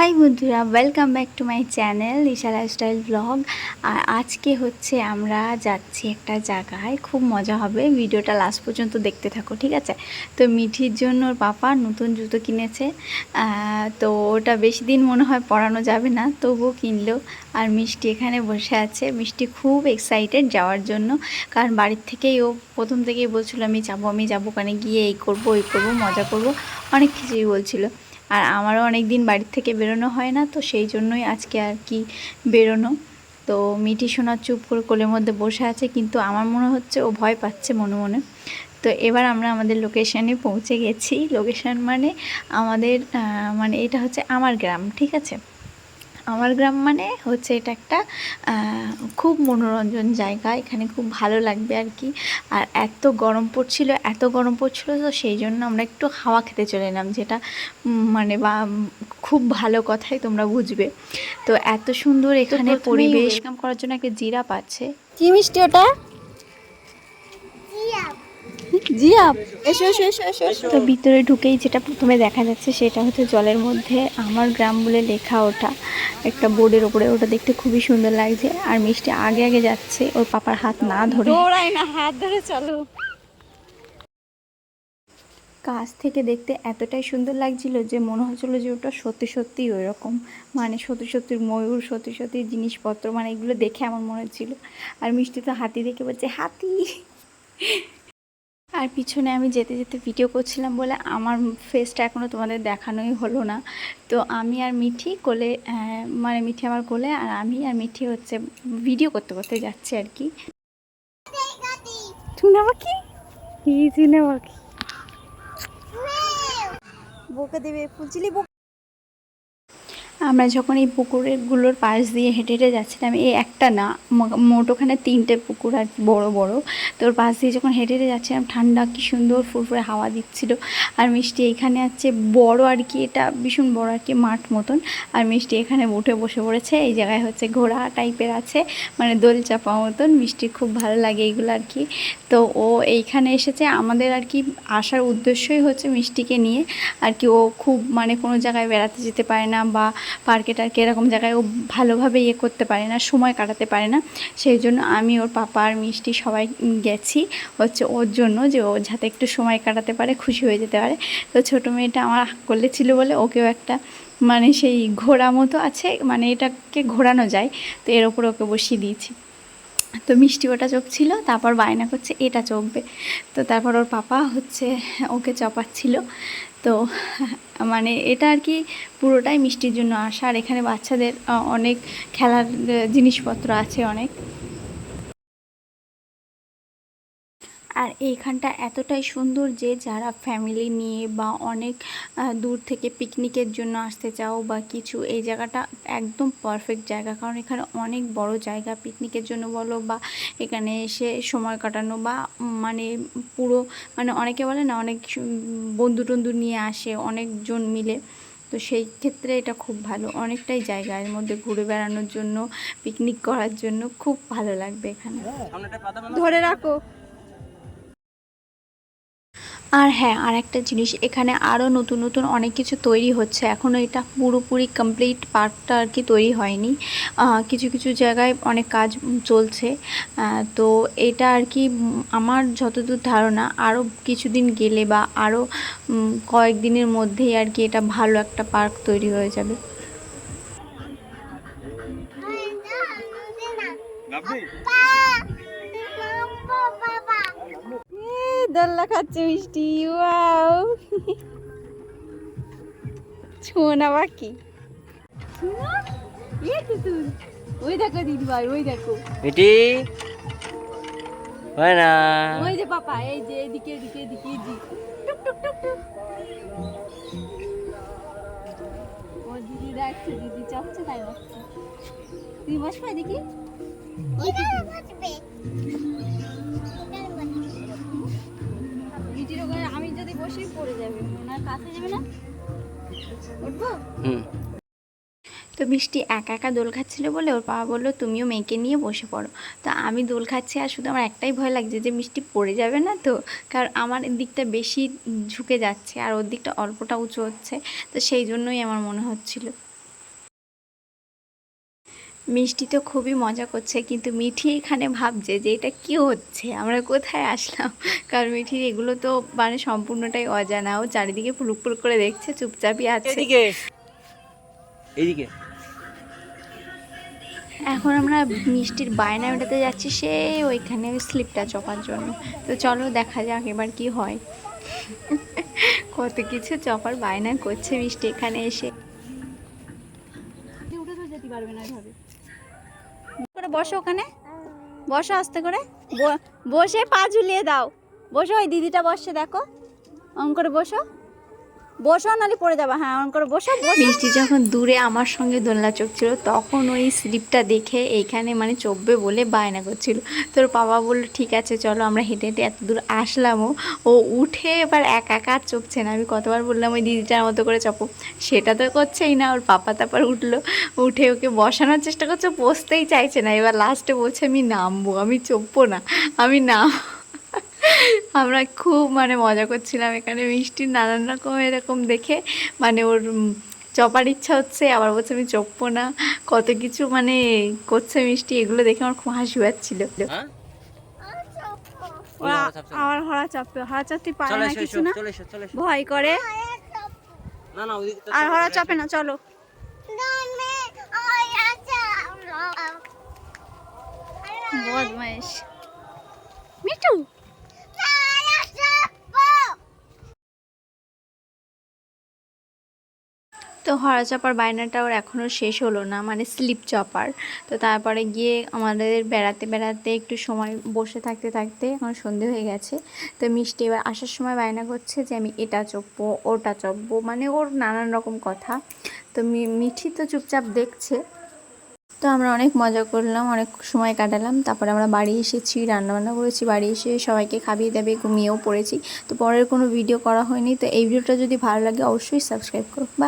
High বন্ধুরা welcome back to my channel Isha lifestyle blog আর আজকে হচ্ছে আমরা যাচ্ছি একটা জায়গায়, খুব মজা হবে, ভিডিওটা লাস্ট পর্যন্ত দেখতে থাকো, ঠিক আছে? তো মিঠির জন্য ওর পাপা নতুন জুতো কিনেছে তো ওটা বেশি দিন মনে হয় পরানো যাবে না, তবুও কিনলো। আর মিষ্টি এখানে বসে আছে, মিষ্টি খুব এক্সাইটেড যাওয়ার জন্য, কারণ বাড়ির থেকেই ও প্রথম থেকেই বলছিল, আমি যাব আমি যাব ওখানে গিয়ে এই করব, ওই করব, মজা করব। অনেক কিছুই বলছিল। আর আমারও অনেক দিন বাড়ির থেকে বেরোনো হয় না, তো সেই জন্যই আজকে আর কি বেরোনো। তো মিঠি সোনা চুপ করে কোলের মধ্যে বসে আছে, কিন্তু আমার মনে হচ্ছে ও ভয় পাচ্ছে মনে মনে। তো এবার আমরা আমাদের লোকেশানে পৌঁছে গেছি। লোকেশান মানে আমাদের মানে এটা হচ্ছে আমার গ্রাম, ঠিক আছে? আমার গ্রাম মানে হচ্ছে এটা একটা আহ, খুব মনোরঞ্জন জায়গা। এখানে খুব ভালো লাগবে আর কি। আর এত গরম পড়ছিল এত গরম পড়ছিল তো সেই জন্য আমরা একটু হাওয়া খেতে চলে এলাম যেটা মানে বা খুব ভালো কথাই তোমরা বুঝবে। তো এত সুন্দর এখানে পরিবেশ। কাম করার জন্য একটা জিরাপ আছে। কি মিষ্টি ওটা? জিয়াপ এসো এসো এসো এসো এসো। তো ভিতরে ঢুকেই যেটা প্রথমে দেখা যাচ্ছে সেটা হচ্ছে জলের মধ্যে আমার গ্রাম বলে লেখা ওটা একটা বোর্ডের ওপরে ওটা দেখতে খুবই সুন্দর লাগছে। আর মিষ্টি আগে আগে যাচ্ছে ওর পাপার হাত না ধরে। দৌড়াই না হাত ধরে চলো। কাছ থেকে দেখতে এতটাই সুন্দর লাগছিল যে মনে হচ্ছিল যে ওটা সত্যি সত্যি ওই রকম মানে সত্যি সত্যি ময়ূর সত্যি সত্যি জিনিসপত্র মানে এগুলো দেখে আমার মনে হচ্ছিল। আর মিষ্টি তো হাতি দেখে বলছে হাতি! আর পিছনে আমি যেতে যেতে ভিডিও করছিলাম বলে আমার ফেসটা এখনও তোমাদের দেখানোই হলো না। তো আমি আর মিঠি কোলে মানে মিঠি আমার কোলে আর আমি আর মিঠি হচ্ছে ভিডিও করতে করতে যাচ্ছি আর কি। টুনা পাখি? এই টুনা পাখি? বকে দেবে ফুলচিলি বকে আমরা যখন এই পুকুরগুলোর পাশ দিয়ে হেঁটে হেঁটে যাচ্ছিলাম, এই একটা না মোট ওখানে তিনটে পুকুর আর বড় বড়। তো ওর পাশ দিয়ে যখন হেঁটে হেঁটে যাচ্ছিলাম, ঠান্ডা কি সুন্দর ফুরফুরে হাওয়া দিচ্ছিল। আর মিষ্টি এখানে আছে বড় আর কি, এটা ভীষণ বড় আর কি মাঠ মতন। আর মিষ্টি এখানে উঠে বসে পড়েছে, এই জায়গায় হচ্ছে ঘোড়া টাইপের আছে মানে দোল চাপা মতন। মিষ্টি খুব ভালো লাগে এইগুলো আর কি। তো ও এইখানে এসেছে, আমাদের আর কি আসার উদ্দেশ্যই হচ্ছে মিষ্টিকে নিয়ে। আর কি ও খুব মানে কোনো জায়গায় বেড়াতে যেতে পারে না বা পার্কে টার্কে এরকম জায়গায় ও ভালোভাবে ইয়ে করতে পারে না, সময় কাটাতে পারে না। সেই জন্য আমি ওর পাপা আর মিষ্টি সবাই গেছি হচ্ছে ওর জন্য যে ও যাতে একটু সময় কাটাতে পারে, খুশি হয়ে যেতে পারে। তো ছোটো মেয়েটা আমার করলে ছিল বলে ওকেও একটা মানে সেই ঘোড়া মতো আছে মানে এটাকে ঘোরানো যায়, তো এর ওপর ওকে বসিয়ে দিয়েছি। তো মিষ্টি ওটা চোখছিল, তারপর বায়না করছে, এটা চোখবে। তো তারপর ওর পাপা হচ্ছে ওকে চপাচ্ছিল। তো মানে এটা আর কি পুরোটাই মিষ্টির জন্য। আসা আর এখানে বাচ্চাদের অনেক খেলার জিনিসপত্র আছে অনেক। আর এইখানটা এতটাই সুন্দর যে যারা ফ্যামিলি নিয়ে বা অনেক দূর থেকে পিকনিকের জন্য আসতে চাও বা কিছু এই জায়গাটা একদম পারফেক্ট জায়গা। কারণ এখানে অনেক বড় জায়গা পিকনিকের জন্য বলো বা এখানে এসে সময় কাটানো বা মানে পুরো মানে অনেকে বলে না অনেক বন্ধু টন্ধু নিয়ে আসে অনেকজন মিলে। তো সেই ক্ষেত্রে এটা খুব ভালো। অনেকটাই জায়গা এর মধ্যে ঘুরে বেড়ানোর জন্য পিকনিক করার জন্য খুব ভালো লাগবে এখানে। ধরে রাখো। আর হ্যাঁ আর একটা জিনিস, এখানে আরও নতুন নতুন অনেক কিছু তৈরি হচ্ছে। এখনও এটা পুরোপুরি কমপ্লিট পার্কটা আর কি তৈরি হয়নি। কিছু কিছু জায়গায় অনেক কাজ চলছে। তো এটা আর কি আমার যতদূর ধারণা আরও কিছুদিন গেলে বা আরও কয়েকদিনের মধ্যেই আর কি এটা ভালো একটা পার্ক তৈরি হয়ে যাবে। দোল্লা খাচ্ছে মিষ্টি ওয়াও। ছোনা বাকি ওই দেখো দিদি ভাই ওই দেখো। মিটি? হয় না। ওই যে পাপা এই যে এদিকে এদিকে এদিকে জি টুক টুক টুক টুক। ও দিদি দেখছে দিদি চাপছে তাই বসছে তুই বসবে। দেখি আমি যদি বসি পড়ে যাবে ওনার কাছে যাবে না? উঠবো? হুম। তো মিষ্টি একা একা দোল খাচ্ছিল বলে ওর বাবা বলল তুমিও মেয়েকে নিয়ে বসে পড়ো। তো আমি দোল খাচ্ছি আর শুধু আমার একটাই ভয় লাগছে যে মিষ্টি পড়ে যাবে না তো কারণ আমার দিকটা বেশি ঝুঁকে যাচ্ছে আর ওর দিকটা অল্পটা উঁচু হচ্ছে তো সেই জন্যই আমার মনে হচ্ছিল। মিষ্টি তো খুবই মজা করছে কিন্তু মিঠি এখানে ভাবছে যে এটা কি হচ্ছে? আমরা কোথায় আসলাম? কারণ মিঠির এগুলো তো মানে সম্পূর্ণটাই অজানা। ও চারিদিকে ফুলুক ফুলুক করে দেখছে চুপচাপই আছে। এদিকে। এখন আমরা মিষ্টির বায়না মেটাতে যাচ্ছি সে ওইখানে স্লিপটা চপার জন্য। তো চলো দেখা যাক এবার কি হয়। কত কিছু চপার বায়না করছে মিষ্টি এখানে এসে। উঠে তো যেতে পারবে না এভাবে। বসো ওখানে। বসো আস্তে করে। বসে পা ঝুলিয়ে দাও। বসো, ওই দিদিটা বসে দেখো। অঙ্কর করে বসো। বসো নালে পড়ে যাবা। হ্যাঁ অন করে বসো মিষ্টি যখন দূরে আমার সঙ্গে দোলনা চড়ছিল তখন ওই স্লিপটা দেখে এইখানে মানে চববে বলে বায়না করছিল। তোর বাবা বলল, ঠিক আছে, চলো আমরা হেঁটে হেঁটে এত দূর আসলামও। ও উঠে এবার একা একা আর চপছে না। আমি কতবার বললাম, ওই দিদিটার মতো করে চপো। সেটা তো করছেই না, ওর পাপা তারপর উঠল। উঠে ওকে বসানোর চেষ্টা করছে, বসতেই চাইছে না। এবার লাস্টে বলছে, আমি নামবো, আমি চপবো না, আমি নাম আমরা খুব মানে মজা করছিলাম এখানে। মিষ্টির নানান রকম এরকম দেখে। মানে ওর চপার ইচ্ছা হচ্ছে আবার বলছে আমি চপবো না। কত কিছু মানে করছে মিষ্টি এগুলো দেখে আমার খুব হাসি পাচ্ছিল। হ্যাঁ? ওরা আমার হরা চাপবে হরা চাপতে পারে না কিছু না? চলে এসো চলে এসো। ভয় করে। আর হরা চাপে না চলো। বদমাইশ মিঠু তো হরা চপার বায়নাটা ওর এখনও শেষ হলো না মানে স্লিপ চপার। তো তারপরে গিয়ে আমাদের বেড়াতে বেড়াতে একটু সময় বসে থাকতে থাকতে এখন সন্ধে হয়ে গেছে। তো মিষ্টি এবার আসার সময় বায়না করছে যে আমি এটা চপবো, ওটা চপবো মানে ওর নানান রকম কথা। তো মিঠি তো চুপচাপ দেখছে। তো আমরা অনেক মজা করলাম, অনেক সময় কাটালাম। তারপরে আমরা বাড়ি এসেছি, রান্নাবান্না করেছি, বাড়ি এসে সবাইকে খাবিয়ে দাবিয়ে ঘুমিয়েও পড়েছি। তো পরের কোনো ভিডিও করা হয়নি। তো এই ভিডিওটা যদি ভালো লাগে অবশ্যই সাবস্ক্রাইব করো। বাই